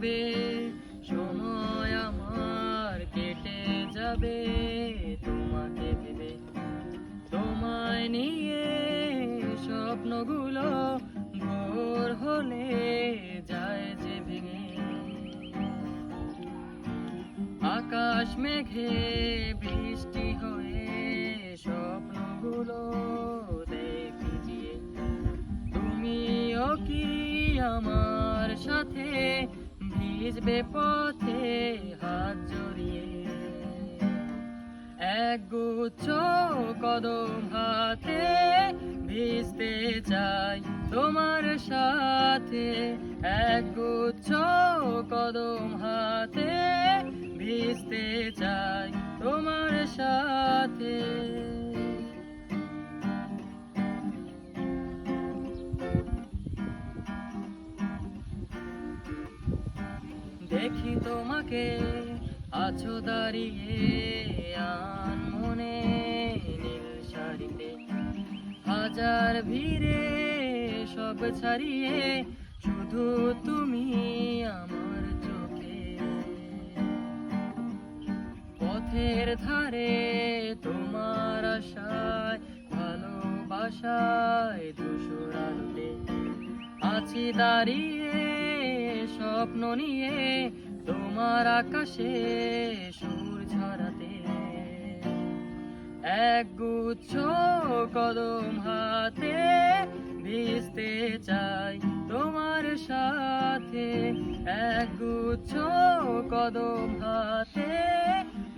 হবে সময় আমার কেটে যাবে। তোমাকে ভেবে তোমায় নিয়ে স্বপ্নগুলো ভোর হলে যায় যে ভেঙে। আকাশ মেঘে বৃষ্টি হয়ে স্বপ্নগুলো দেখি যে তুমিও কি আমার সাথে ভিজবে পথে হাত জড়িয়ে। এক গুচ্ছ কদম হাতে ভিজতে চাই তোমার সাথে। এক গুচ্ছ কদম দেখি তোমাকে, আছো দাঁড়িয়ে আন মনে নীল শাড়িতে। হাজার ভিড়ে সব ছাড়িয়ে শুধু তুমি আমার চোখে। পথের ধারে তোমার আশায়, ভালোবাসায় ধূসর আলোতে আছি দাঁড়িয়ে স্বপ্ন নিয়ে তোমার আকাশে সুর ছড়াতে। এক গুচ্ছ কদম হাতে ভিজতে চাই তোমার সাথে। এক গুচ্ছ কদম হাতে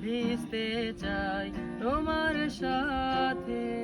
ভিজতে চাই তোমার সাথে।